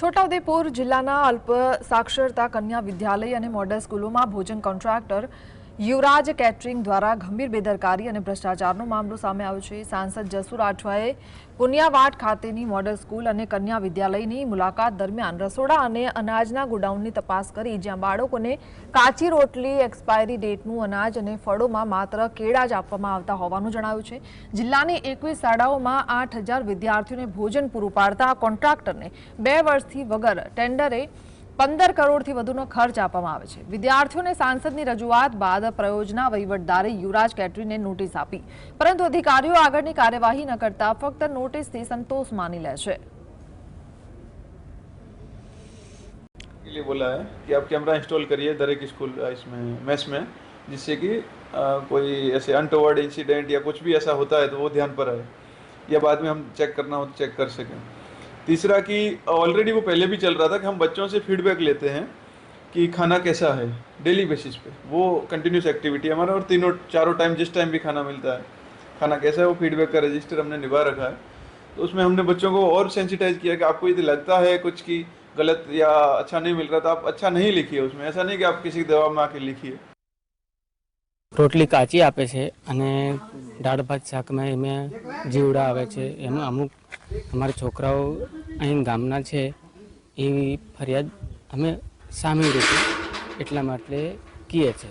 છોટાઉદેપુર જિલ્લાના અલ્પ સાક્ષરતા કન્યા વિદ્યાલય અને મોડલ સ્કૂલોમાં ભોજન કોન્ટ્રાક્ટર યુવરાજ કેટરિંગ દ્વારા ગંભીર બેદરકારી અને ભ્રષ્ટાચારનો મામલો સામે આવ્યો છે. સાંસદ જસુ રાઠવાએ પુનિયાવાટ ખાતેની મોડલ સ્કૂલ અને કન્યા વિદ્યાલયની મુલાકાત દરમિયાન રસોડા અને અનાજના ગોડાઉનની તપાસ કરી, જ્યાં બાળકોને કાચી રોટલી એક્સપાયરી ડેટનું અનાજ અને ફળોમાં માત્ર કેળા જ આપવામાં આવતા હોવાનું જણાવ્યું છે. જિલ્લાની એકવીસ શાળાઓમાં આઠ વિદ્યાર્થીઓને ભોજન પૂરું પાડતા કોન્ટ્રાક્ટરને બે વર્ષથી વગર ટેન્ડરે પંદર કરોડથી વધુનો ખર્ચ આપવામાં આવે છે વિદ્યાર્થીઓને સાંસદની રજૂઆત બાદ પ્રયોજના વહીવટદારે યુવરાજ કેટરીને નોટિસ આપી પરંતુ અધિકારીઓ આગળની કાર્યવાહી ન કરતા ફક્ત નોટિસથી સંતોષ માની લે છે के लिए बोला है कि आप कैमरा इंस्टॉल करिए दरेक स्कूल अ, इसमें मेस में जिससे कि अ, कोई ऐसे अनटोवर्ड इंसिडेंट या कुछ भी ऐसा होता है तो वो ध्यान पर आए या बाद में हम चेक करना हो तो चेक कर सकें तीसरा कि ऑलरेडी वो पहले भी चल रहा था कि हम बच्चों से फीडबैक लेते हैं कि खाना कैसा है डेली बेसिस पे वो कंटिन्यूस एक्टिविटी हमारा और तीनों चारों टाइम जिस टाइम भी खाना मिलता है खाना कैसा है वो फीडबैक का रजिस्टर हमने निभा रखा है तो उसमें हमने बच्चों को और सेंसिटाइज किया कि आपको यदि लगता है कुछ कि गलत या अच्छा नहीं मिल रहा तो आप अच्छा नहीं लिखिए उसमें ऐसा नहीं कि आप किसी दवा में आके लिखिए રોટલી કાચી આપે છે અને દાળ ભાત શાકમાં એમાં જીવડા આવે છે એમાં અમુક અમારા છોકરાઓ અહીં ગામના છે એવી ફરિયાદ અમે સામી રીતે એટલા માટે કીએ છે.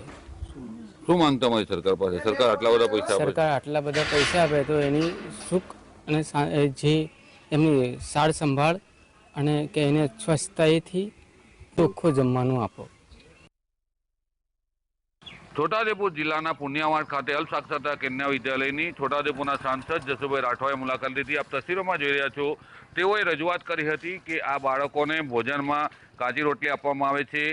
શું માંગતા અમારી સરકાર પાસે? સરકાર આટલા બધા પૈસા સરકાર આટલા બધા પૈસા આપે તો એની સુખ અને જે એમની સાર સંભાળ અને કે એને સ્વચ્છતાએથી ચોખ્ખું જમવાનું આપો. છોટાઉદેપુર જિલ્લાના પુનિયાવાડ ખાતે અલ્પસાક્ષરતા કન્યા વિદ્યાલયની છોટાઉદેપુરના સાંસદ જસુભાઈ રાઠવાએ મુલાકાત લીધી. આપ તસવીરોમાં જોઈ રહ્યા છો, તેઓએ રજૂઆત કરી હતી કે આ બાળકોને ભોજનમાં કાચી રોટલી આપવામાં આવે છે.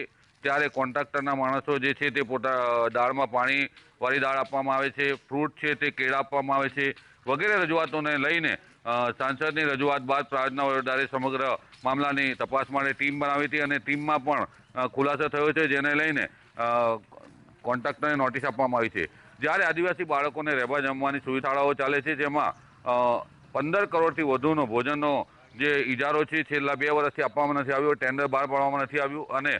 ત્યારે કોન્ટ્રાક્ટરના માણસો જે છે તે પોતા દાળમાં પાણી વાળી દાળ આપવામાં આવે છે, ફ્રૂટ છે તે કેળા આપવામાં આવે છે વગેરે રજૂઆતોને લઈને સાંસદની રજૂઆત બાદ પ્રાર્થના વહીવટદારે સમગ્ર મામલાની તપાસ માટે ટીમ બનાવી હતી અને ટીમમાં પણ ખુલાસો થયો છે, જેને લઈને કોન્ટ્રાક્ટરને નોટિસ આપવામાં આવી છે. જ્યારે આદિવાસી બાળકોને રહેવા જમવાની સુવિધાઓ ચાલે છે, જેમાં પંદર કરોડથી વધુનો ભોજનનો જે ઇજારો છે, છેલ્લા બે વર્ષથી આપવામાં નથી આવ્યો ટેન્ડર બહાર પાડવામાં નથી આવ્યું અને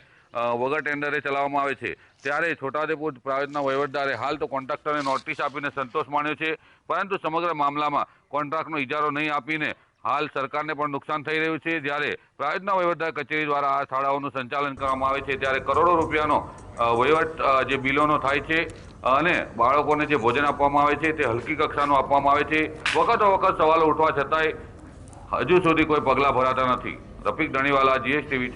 વગર ટેન્ડરે ચલાવવામાં આવે છે. ત્યારે છોટાઉદેપુર પ્રાંતના વહીવટદારે હાલ તો કોન્ટ્રાક્ટરને નોટિસ આપીને સંતોષ માન્યો છે, પરંતુ સમગ્ર મામલામાં કોન્ટ્રાક્ટનો ઇજારો નહીં આપીને હાલ સરકારને પણ નુકસાન થઈ રહ્યું છે. જ્યારે પ્રાયોજના વહીવટદાર કચેરી દ્વારા આ શાળાઓનું સંચાલન કરવામાં આવે છે, ત્યારે કરોડો રૂપિયાનો વહીવટ જે બિલોનો થાય છે, અને બાળકોને જે ભોજન આપવામાં આવે છે તે હલકી કક્ષાનું આપવામાં આવે છે. વખતો વખત સવાલો ઉઠવા છતાંય હજુ સુધી કોઈ પગલાં ભરાતા નથી. રફીક ધણીવાલા, જીએસટીવી